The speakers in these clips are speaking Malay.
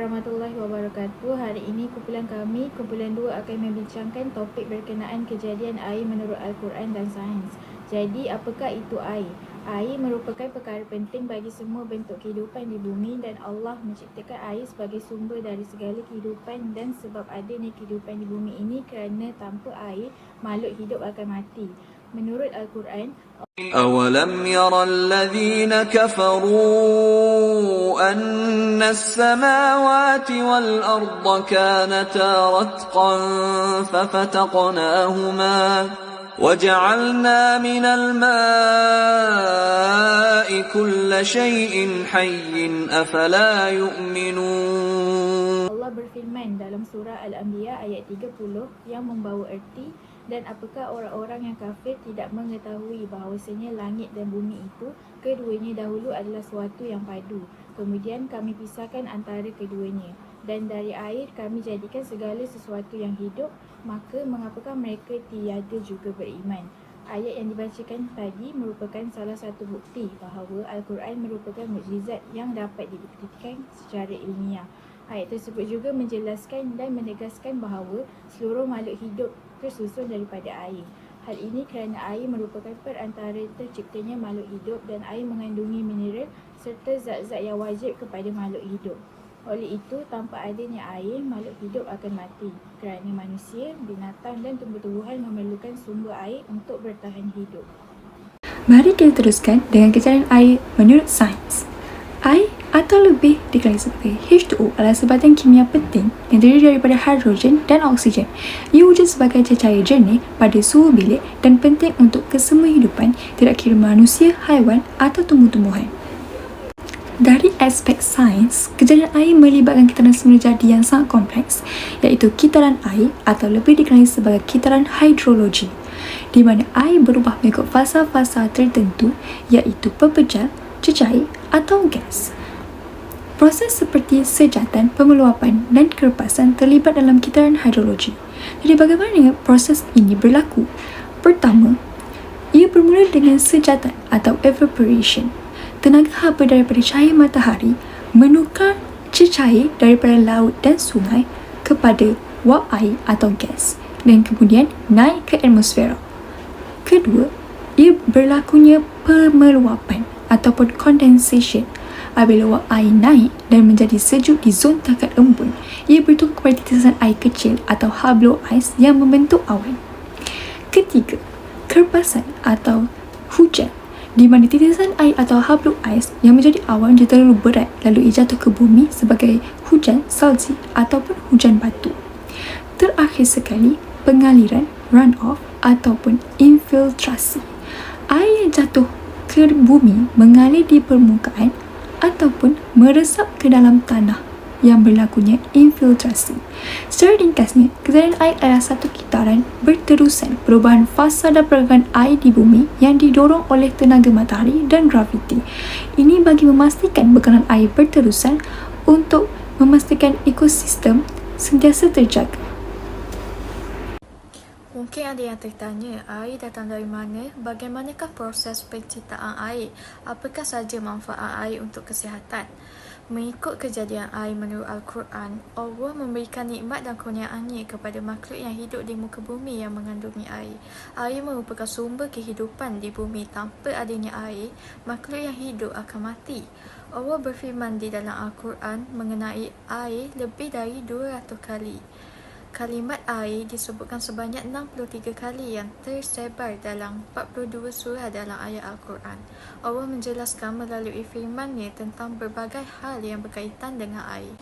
Warahmatullahi wabarakatuh. Hari ini kumpulan kami, kumpulan 2 akan membincangkan topik berkenaan kejadian air menurut Al-Quran dan sains. Jadi, apakah itu air? Air merupakan perkara penting bagi semua bentuk kehidupan di bumi dan Allah menciptakan air sebagai sumber dari segala kehidupan dan sebab adanya kehidupan di bumi ini kerana tanpa air, makhluk hidup akan mati. Menurut Al-Quran, أولم ير الذين كفروا أن السماوات والأرض كانتا رتقا ففتقناهما وجعلنا من الماء كل شيء حي أفلا يؤمنون Allah berfirman dalam surah Al-Anbiya ayat 30 yang membawa erti dan apakah orang-orang yang kafir tidak mengetahui bahawasanya langit dan bumi itu keduanya dahulu adalah suatu yang padu. Kemudian kami pisahkan antara keduanya. Dan dari air kami jadikan segala sesuatu yang hidup, maka mengapakah mereka tiada juga beriman? Ayat yang dibacakan tadi merupakan salah satu bukti bahawa Al-Quran merupakan mukjizat yang dapat dibuktikan secara ilmiah. Ayat tersebut juga menjelaskan dan menegaskan bahawa seluruh makhluk hidup tersusun daripada air. Hal ini kerana air merupakan perantara terciptanya makhluk hidup dan air mengandungi mineral serta zat-zat yang wajib kepada makhluk hidup. Oleh itu, tanpa adanya air, makhluk hidup akan mati kerana manusia, binatang dan tumbuh-tumbuhan memerlukan sumber air untuk bertahan hidup. Mari kita teruskan dengan kejadian air menurut sains. Air atau lebih dikenali sebagai H2O adalah sebatan kimia penting yang terdiri daripada hidrogen dan oksigen. Ia wujud sebagai cecair jernih pada suhu bilik dan penting untuk kesemua hidupan tidak kira manusia, haiwan atau tumbuh-tumbuhan. Dari aspek sains, kejadian air melibatkan kitaran semula jadi yang sangat kompleks iaitu kitaran air atau lebih dikenali sebagai kitaran hidrologi di mana air berubah mengikut fasa-fasa tertentu iaitu pepejal, cecair atau gas. Proses seperti sejatan, pemeluapan dan kerepasan terlibat dalam kitaran hidrologi. Jadi bagaimana proses ini berlaku? Pertama, ia bermula dengan sejatan atau evaporation. Tenaga haba daripada cahaya matahari menukar cecair daripada laut dan sungai kepada wap air atau gas dan kemudian naik ke atmosfera. Kedua, ia berlakunya pemeluapan ataupun condensation. Apabila air naik dan menjadi sejuk di zon takat embun, ia bertukar kepada titisan air kecil atau hablo ice yang membentuk awan. Ketiga, kerpasan atau hujan di mana titisan air atau hablo ais yang menjadi awan jika terlalu berat lalu ia jatuh ke bumi sebagai hujan salji ataupun hujan batu. Terakhir sekali, pengaliran runoff ataupun infiltrasi. Air yang jatuh ke bumi mengalir di permukaan ataupun meresap ke dalam tanah yang berlakunya infiltrasi. Secara ringkasnya, kejadian air adalah satu kitaran berterusan perubahan fasa dan pergerakan air di bumi yang didorong oleh tenaga matahari dan graviti. Ini bagi memastikan bekalan air berterusan untuk memastikan ekosistem sentiasa terjaga. Mungkin ada yang tertanya, air datang dari mana? Bagaimanakah proses penciptaan air? Apakah saja manfaat air untuk kesihatan? Mengikut kejadian air menurut Al-Quran, Allah memberikan nikmat dan kurniaannya kepada makhluk yang hidup di muka bumi yang mengandungi air. Air merupakan sumber kehidupan di bumi. Tanpa adanya air, makhluk yang hidup akan mati. Allah berfirman di dalam Al-Quran mengenai air lebih dari 200 kali. Kalimat air disebutkan sebanyak 63 kali yang tersebar dalam 42 surah dalam ayat Al-Quran. Allah menjelaskan melalui firman-Nya tentang berbagai hal yang berkaitan dengan air.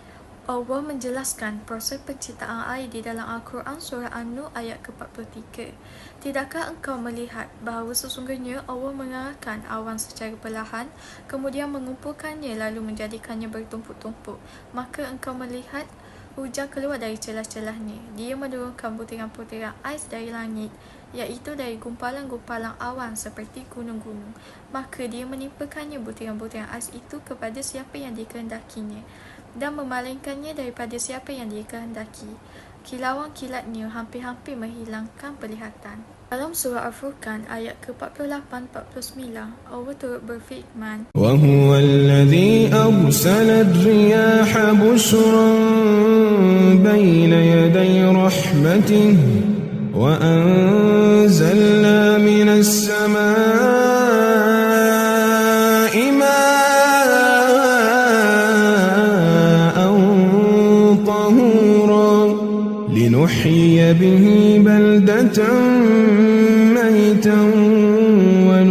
Allah menjelaskan proses penciptaan air di dalam Al-Quran surah An-Nur ayat ke-43. Tidakkah engkau melihat bahawa sesungguhnya Allah mengarahkan awan secara perlahan, kemudian mengumpulkannya lalu menjadikannya bertumpuk-tumpuk. Maka engkau melihat hujan keluar dari celah-celahnya. Dia menurunkan butiran-butiran ais dari langit, iaitu dari gumpalan-gumpalan awan seperti gunung-gunung. Maka dia menimpakannya butiran-butiran ais itu kepada siapa yang dikehendakinya dan memalingkannya daripada siapa yang dia kehendaki. Kilauan kilat new hampir-hampir menghilangkan penglihatan. Surah Al-Furqan ayat ke-48-49, Allah turut berfirman, وهو الذي أرسل الرياح بشرا بين يدي رحمته وأنزلنا من السماء ماء طهورا لنحيي به بلدة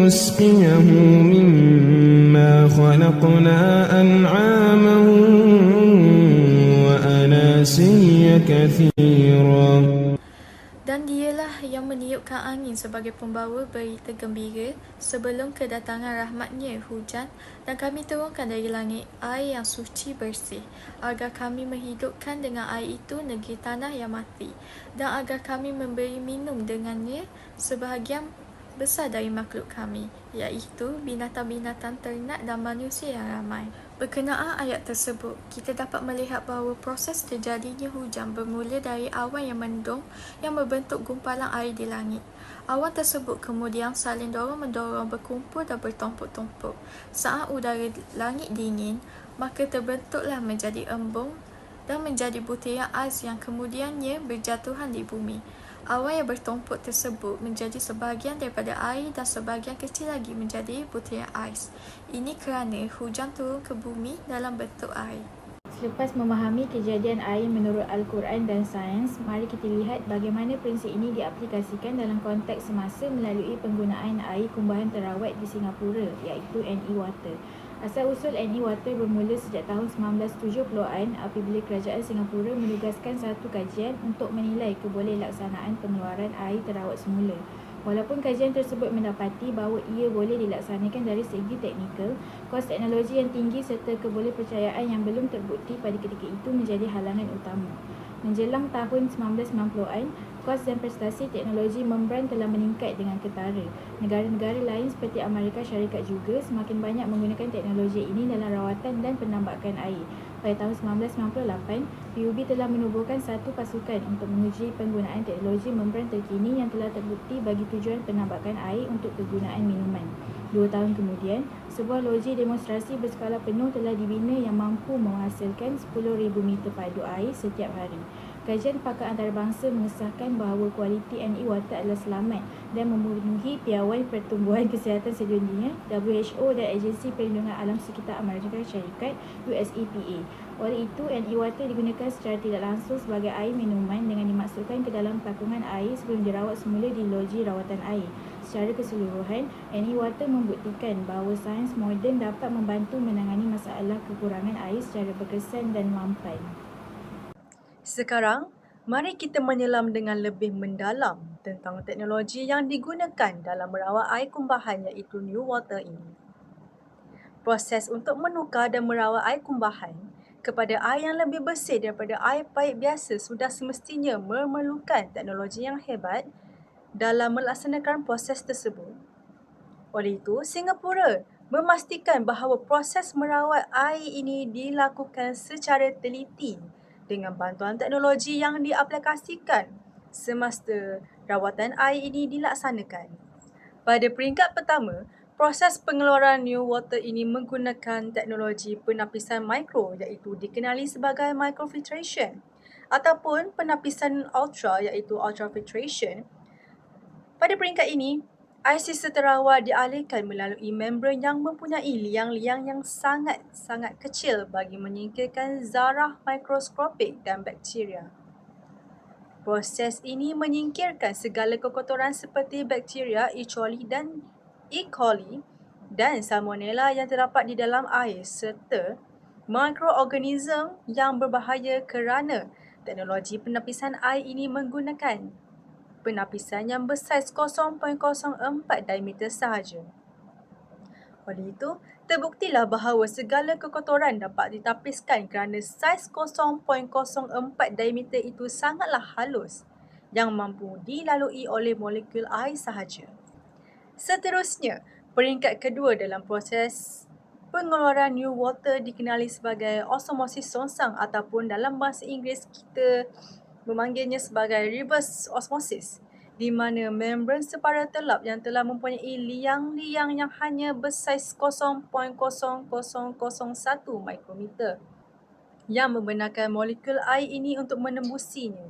ونسقيه مما خلقنا أنعاما وأناسيا كثيرا Dan dialah yang meniupkan angin sebagai pembawa berita gembira sebelum kedatangan rahmatnya hujan dan kami turunkan dari langit air yang suci bersih agar kami menghidupkan dengan air itu negeri tanah yang mati dan agar kami memberi minum dengannya sebahagian besar dari makhluk kami iaitu binatang-binatang ternak dan manusia yang ramai. Berkenaan ayat tersebut, kita dapat melihat bahawa proses terjadinya hujan bermula dari awan yang mendung yang membentuk gumpalan air di langit. Awan tersebut kemudian saling dorong-mendorong berkumpul dan bertumpuk-tumpuk. Saat udara langit dingin, maka terbentuklah menjadi embung dan menjadi butiran ais yang kemudiannya berjatuhan di bumi. Awan yang bertumpuk tersebut menjadi sebahagian daripada air dan sebahagian kecil lagi menjadi butiran ais. Ini kerana hujan turun ke bumi dalam bentuk air. Selepas memahami kejadian air menurut Al-Quran dan sains, mari kita lihat bagaimana prinsip ini diaplikasikan dalam konteks semasa melalui penggunaan air kumbahan terawat di Singapura iaitu NE Water. Asal-usul NE Water bermula sejak tahun 1970-an apabila kerajaan Singapura menugaskan satu kajian untuk menilai kebolehlaksanaan pengeluaran air terawat semula. Walaupun kajian tersebut mendapati bahawa ia boleh dilaksanakan dari segi teknikal, kos teknologi yang tinggi serta kebolehpercayaan yang belum terbukti pada ketika itu menjadi halangan utama. Menjelang tahun 1990-an, kos dan prestasi teknologi membran telah meningkat dengan ketara. Negara-negara lain seperti Amerika Syarikat juga semakin banyak menggunakan teknologi ini dalam rawatan dan penambakan air. Pada tahun 1998, PUB telah menubuhkan satu pasukan untuk menguji penggunaan teknologi membran terkini yang telah terbukti bagi tujuan penambakan air untuk kegunaan minuman. Dua tahun kemudian, sebuah loji demonstrasi berskala penuh telah dibina yang mampu menghasilkan 10,000 meter padu air setiap hari. Kajian pakar antarabangsa mengesahkan bahawa kualiti NE water adalah selamat dan memenuhi piawai pertumbuhan kesihatan sedunia WHO dan Agensi Perlindungan Alam Sekitar Amerika Syarikat USEPA. Oleh itu, NE water digunakan secara tidak langsung sebagai air minuman dengan dimasukkan ke dalam pakungan air sebelum dirawat semula di loji rawatan air. Secara keseluruhan, NE water membuktikan bahawa sains moden dapat membantu menangani masalah kekurangan air secara berkesan dan mampan. Sekarang, mari kita menyelam dengan lebih mendalam tentang teknologi yang digunakan dalam merawat air kumbahan iaitu New Water ini. Proses untuk menukar dan merawat air kumbahan kepada air yang lebih bersih daripada air paip biasa sudah semestinya memerlukan teknologi yang hebat dalam melaksanakan proses tersebut. Oleh itu, Singapura memastikan bahawa proses merawat air ini dilakukan secara teliti dengan bantuan teknologi yang diaplikasikan semasa rawatan air ini dilaksanakan. Pada peringkat pertama, proses pengeluaran new water ini menggunakan teknologi penapisan mikro iaitu dikenali sebagai microfiltration ataupun penapisan ultra iaitu ultrafiltration. Pada peringkat ini, air sisa terawat dialihkan melalui membran yang mempunyai liang-liang yang sangat-sangat kecil bagi menyingkirkan zarah mikroskopik dan bakteria. Proses ini menyingkirkan segala kekotoran seperti bakteria E. coli dan E. coli dan salmonella yang terdapat di dalam air serta mikroorganisme yang berbahaya kerana teknologi penapisan air ini menggunakan penapisan yang bersaiz 0.04 diameter sahaja. Oleh itu, terbuktilah bahawa segala kekotoran dapat ditapiskan kerana saiz 0.04 diameter itu sangatlah halus yang mampu dilalui oleh molekul air sahaja. Seterusnya, peringkat kedua dalam proses pengeluaran new water dikenali sebagai osmosis songsang ataupun dalam bahasa Inggeris kita memanggilnya sebagai reverse osmosis di mana membran separa telap yang telah mempunyai liang-liang yang hanya bersaiz 0.0001 mikrometer yang membenarkan molekul air ini untuk menembusinya.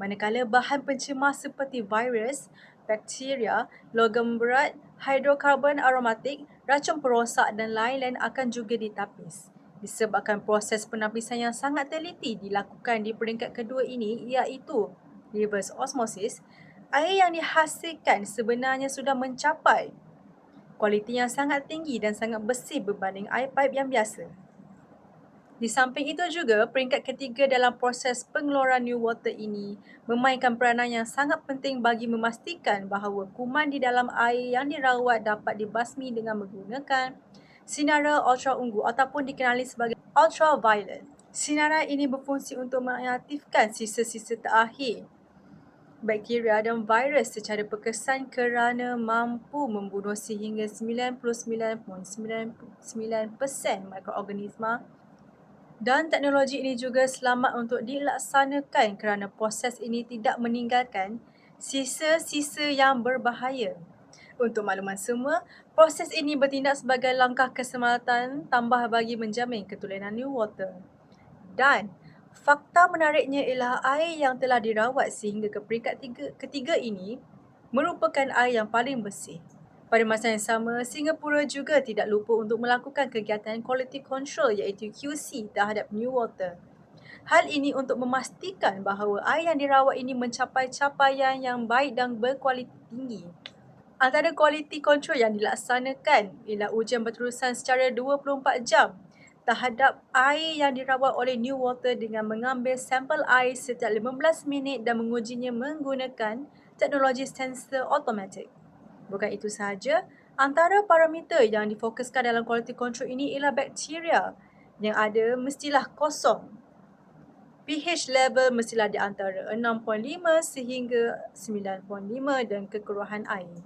Manakala bahan pencemar seperti virus, bakteria, logam berat, hidrokarbon aromatik, racun perosak dan lain-lain akan juga ditapis. Disebabkan proses penapisan yang sangat teliti dilakukan di peringkat kedua ini iaitu reverse osmosis, air yang dihasilkan sebenarnya sudah mencapai kualiti yang sangat tinggi dan sangat bersih berbanding air pipe yang biasa. Di samping itu juga, peringkat ketiga dalam proses pengeluaran new water ini memainkan peranan yang sangat penting bagi memastikan bahawa kuman di dalam air yang dirawat dapat dibasmi dengan menggunakan sinara ultra ungu ataupun dikenali sebagai ultraviolet. Sinara ini berfungsi untuk mengaktifkan sisa-sisa terakhir bakteria dan virus secara perkesan kerana mampu membunuh sehingga 99.99% mikroorganisma dan teknologi ini juga selamat untuk dilaksanakan kerana proses ini tidak meninggalkan sisa-sisa yang berbahaya. Untuk makluman semua, proses ini bertindak sebagai langkah keselamatan tambah bagi menjamin ketulenan new water. Dan fakta menariknya ialah air yang telah dirawat sehingga ke peringkat tiga, ketiga ini merupakan air yang paling bersih. Pada masa yang sama, Singapura juga tidak lupa untuk melakukan kegiatan quality control iaitu QC terhadap new water. Hal ini untuk memastikan bahawa air yang dirawat ini mencapai capaian yang baik dan berkualiti tinggi. Antara quality control yang dilaksanakan ialah ujian berterusan secara 24 jam terhadap air yang dirawat oleh New Water dengan mengambil sampel air setiap 15 minit dan mengujinya menggunakan teknologi sensor automatik. Bukan itu sahaja, antara parameter yang difokuskan dalam quality control ini ialah bakteria yang ada mestilah kosong. pH level mestilah di antara 6.5 sehingga 9.5 dan kekeruhan air.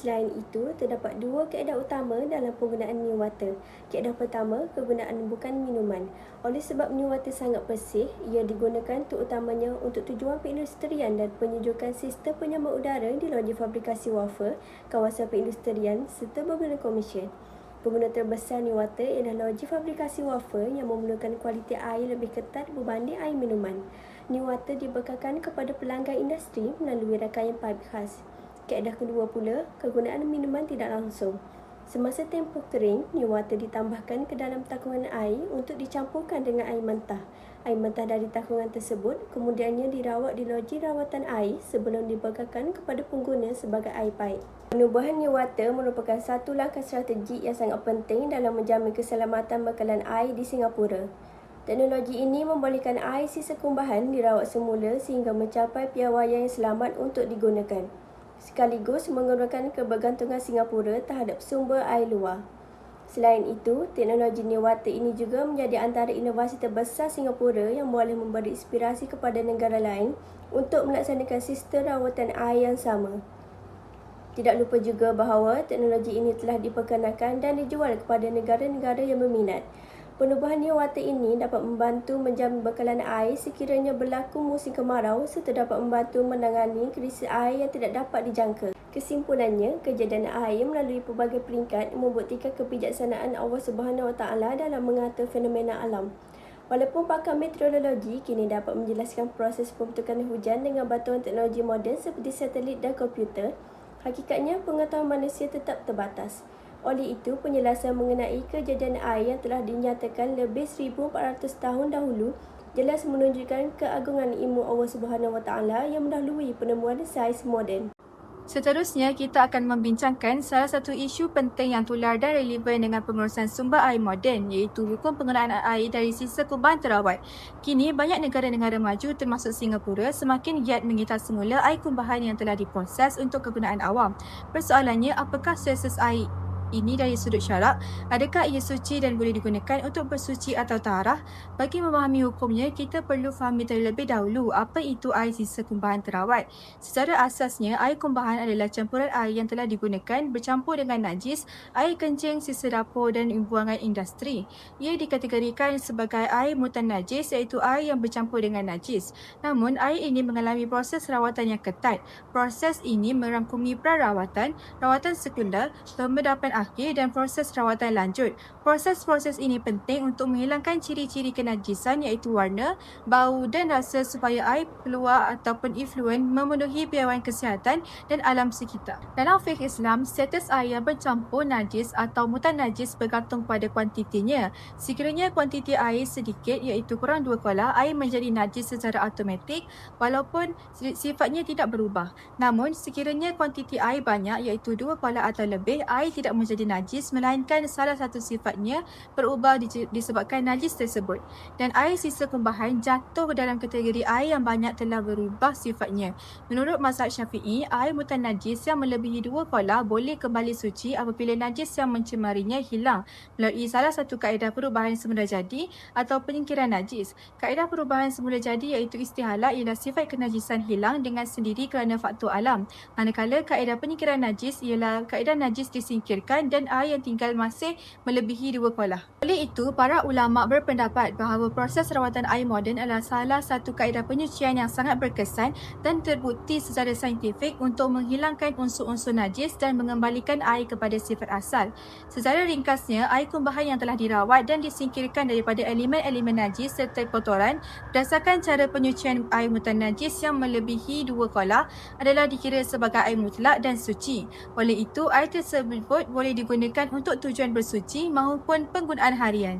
Selain itu, terdapat dua kaedah utama dalam penggunaan new water. Kaedah pertama, kegunaan bukan minuman. Oleh sebab new water sangat bersih, ia digunakan terutamanya untuk tujuan perindustrian dan penyejukan sistem penyambut udara di loji fabrikasi wafer, kawasan perindustrian serta beberapa komersial. Pengguna terbesar new water ialah loji fabrikasi wafer yang memerlukan kualiti air lebih ketat berbanding air minuman. New water dibekalkan kepada pelanggan industri melalui rangkaian pipe khas. Kaedah kedua pula, kegunaan minuman tidak langsung. Semasa tempoh kering, new water ditambahkan ke dalam takungan air untuk dicampurkan dengan air mentah. Air mentah dari takungan tersebut kemudiannya dirawat di loji rawatan air sebelum dibekalkan kepada pengguna sebagai air pipe. Penubuhan new water merupakan satu langkah strategik yang sangat penting dalam menjamin keselamatan bekalan air di Singapura. Teknologi ini membolehkan air sisa kumbahan dirawat semula sehingga mencapai piawaian yang selamat untuk digunakan sekaligus mengurangkan kebergantungan Singapura terhadap sumber air luar. Selain itu, teknologi Newwater ini juga menjadi antara inovasi terbesar Singapura yang boleh memberi inspirasi kepada negara lain untuk melaksanakan sistem rawatan air yang sama. Tidak lupa juga bahawa teknologi ini telah diperkenalkan dan dijual kepada negara-negara yang berminat. Penubuhan Newwater ini dapat membantu menjamin bekalan air sekiranya berlaku musim kemarau serta dapat membantu menangani krisis air yang tidak dapat dijangka. Kesimpulannya, kejadian air melalui pelbagai peringkat membuktikan kebijaksanaan Allah Subhanahu Wa Taala dalam mengatur fenomena alam. Walaupun pakar meteorologi kini dapat menjelaskan proses pembentukan hujan dengan bantuan teknologi moden seperti satelit dan komputer, hakikatnya pengetahuan manusia tetap terbatas. Oleh itu, penjelasan mengenai kejadian air yang telah dinyatakan lebih 1400 tahun dahulu jelas menunjukkan keagungan ilmu Allah Subhanahu Wa Taala yang mendahului penemuan sains moden. Seterusnya, kita akan membincangkan salah satu isu penting yang tular dan relevan dengan pengurusan sumber air moden iaitu hukum penggunaan air dari sisa kumbahan terawat. Kini, banyak negara-negara maju termasuk Singapura semakin giat mengitar semula air kumbahan yang telah diproses untuk kegunaan awam. Persoalannya, apakah sukses air ini dari sudut syarak, adakah ia suci dan boleh digunakan untuk bersuci atau taharah? Bagi memahami hukumnya, kita perlu fahami terlebih dahulu apa itu air sisa kumbahan terawat. Secara asasnya, air kumbahan adalah campuran air yang telah digunakan bercampur dengan najis, air kencing, sisa dapur dan buangan industri. Ia dikategorikan sebagai air mutan najis iaitu air yang bercampur dengan najis. Namun, air ini mengalami proses rawatan yang ketat. Proses ini merangkumi prarawatan, rawatan sekunder, pembedapan akhir dan proses rawatan lanjut. Proses-proses ini penting untuk menghilangkan ciri-ciri kenajisan iaitu warna, bau dan rasa supaya air keluar ataupun efluen memenuhi piawaian kesihatan dan alam sekitar. Dalam fiqh Islam, status air yang bercampur najis atau mutan najis bergantung pada kuantitinya. Sekiranya kuantiti air sedikit iaitu kurang 2 kolah, air menjadi najis secara automatik walaupun sifatnya tidak berubah. Namun, sekiranya kuantiti air banyak iaitu 2 kolah atau lebih, air tidak menjadi najis melainkan salah satu sifatnya berubah disebabkan najis tersebut. Dan air sisa kumbahan jatuh dalam kategori air yang banyak telah berubah sifatnya. Menurut mazhab syafi'i, air mutan najis yang melebihi 2 kolah boleh kembali suci apabila najis yang mencemarinya hilang melalui salah satu kaedah perubahan semula jadi atau penyingkiran najis. Kaedah perubahan semula jadi iaitu istihala ialah sifat kenajisan hilang dengan sendiri kerana faktor alam. Manakala kaedah penyingkiran najis ialah kaedah najis disingkirkan dan air yang tinggal masih melebihi dua kolah. Oleh itu, para ulama berpendapat bahawa proses rawatan air moden adalah salah satu kaedah penyucian yang sangat berkesan dan terbukti secara saintifik untuk menghilangkan unsur-unsur najis dan mengembalikan air kepada sifat asal. Secara ringkasnya, air kumbahan yang telah dirawat dan disingkirkan daripada elemen-elemen najis serta kotoran berdasarkan cara penyucian air mutan najis yang melebihi dua kolah adalah dikira sebagai air mutlak dan suci. Oleh itu, air tersebut boleh digunakan untuk tujuan bersuci maupun penggunaan harian.